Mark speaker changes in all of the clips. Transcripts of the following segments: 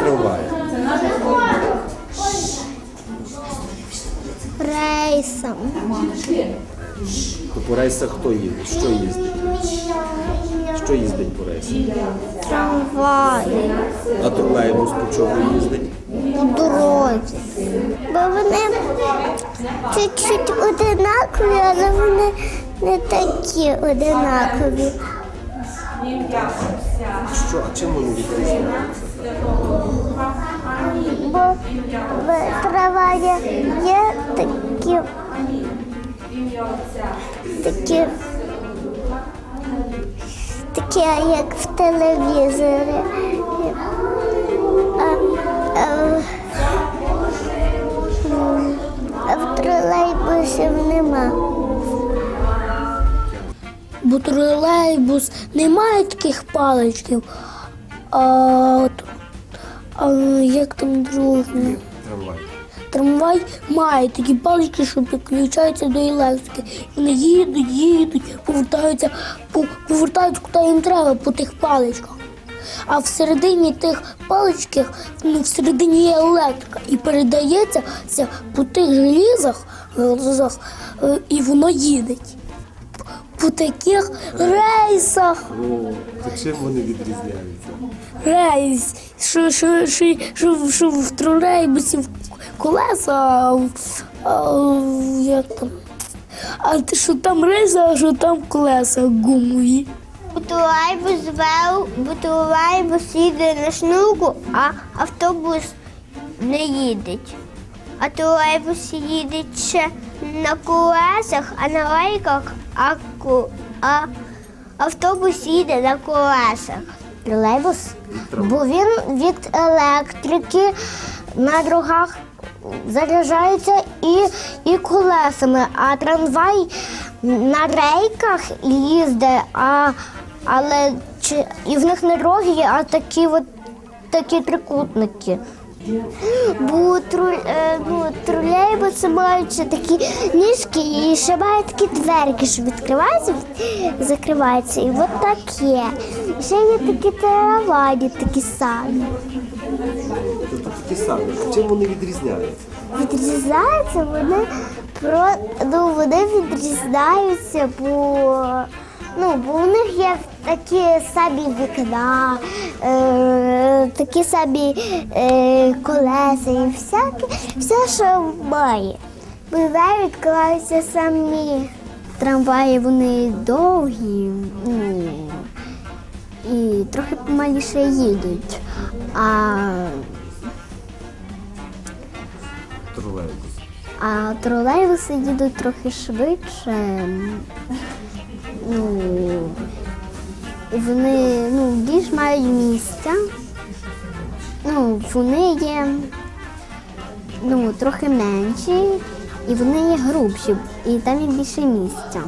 Speaker 1: трамвая?
Speaker 2: Рейсом.
Speaker 1: То по рейсах хто їде? Що їздить? Що їздить по рейсах?
Speaker 2: Трамвай.
Speaker 1: А тролейбус по чому їздить?
Speaker 2: По дорозі. Бо вони чуть-чуть одинакові, але вони не такі одинакові.
Speaker 1: Що, а чим вони відрізняються?
Speaker 2: Бо в трамваї є такі, такі, такі, як в телевізорі. А, а, а в тролейбусів нема.
Speaker 3: Бо тролейбус не має таких паличків. А, от- а як там друге?
Speaker 1: Трамвай.
Speaker 3: Трамвай має такі палички, що підключаються до електрики. Вони їдуть, їдуть, повертаються, пов- повертаються куди їм треба по тих паличках. А всередині тих паличків, ну, всередині є електрика і передається по тих желізах, железах, е, і воно їде. По таких рейсах.
Speaker 1: О, то чим вони відрізняються?
Speaker 3: Рейс, що, що, що, що, що в тролейбусі в колеса, а, як там. А те, що там рейс, а що там колеса гумові.
Speaker 2: Тролейбус вел, бо тролейбус їде на шнурку, а автобус не їде. А тролейбус їде ще на колесах, а на лейках, а, а автобус їде на колесах. Тролейбус, бо він від електрики на дорогах заряджається і, і колесами, а трамвай на рейках їздить, а, але чи, і в них не роги, а такі от такі трикутники. Бо тру, е, ну, тролейбуси мають такі ніжки і ще мають такі дверки, що відкриваються, закриваються. І от таке. І ще є такі трамваї, такі самі.
Speaker 1: Тобто такі самі. Чим вони відрізняються?
Speaker 2: Відрізняються вони про ну вони відрізняються, бо ну бо у них є такі самі вікна, е, такі самі е, колеса і всяке, все, що має. Буває відкриваються самі. Трамваї вони довгі, ну і трохи помаліше їдуть. А
Speaker 1: Тролейбус.
Speaker 2: А тролейбуси їдуть трохи швидше. Ну, вони ну, більш мають місця. Ну, вони є ну, трохи менші, і вони є грубші, і там є більше місця.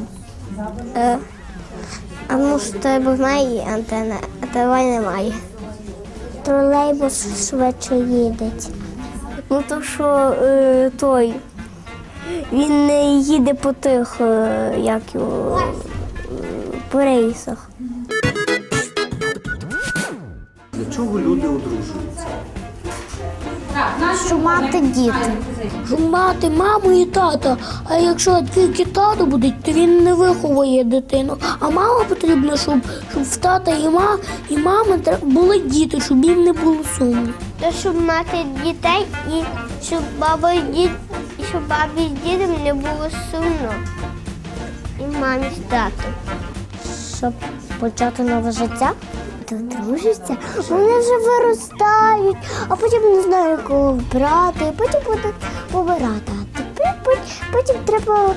Speaker 2: Е, а ж тебе має антенна, а тебе немає. Тролейбус швидше їде. Ну то що е, той. Він не їде по тих, е, як його, по рейсах.
Speaker 1: Для чого люди одружуються?
Speaker 2: Щоб мати діти.
Speaker 3: Щоб мати маму і тата. А якщо тільки тато буде, то він не виховує дитину. А мама потрібна, щоб, щоб в тата і, ма, і мами були діти, щоб їм не було сумно.
Speaker 2: То щоб мати дітей і щоб баба і дід, і щоб бабі з дідом не було сумно. І мамі з татом. Щоб почати нове життя. То дружаться, вони вже виростають, а потім не знаю, кого брати, потім будуть помирати. А тепер потім треба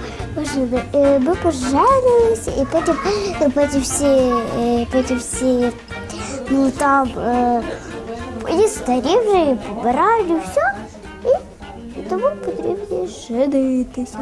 Speaker 2: е, ми поженилися, і потім, ну, потім всі, е, потім всі, ну там. е, і старі вже і побирають, і все. І тому потрібно женитися.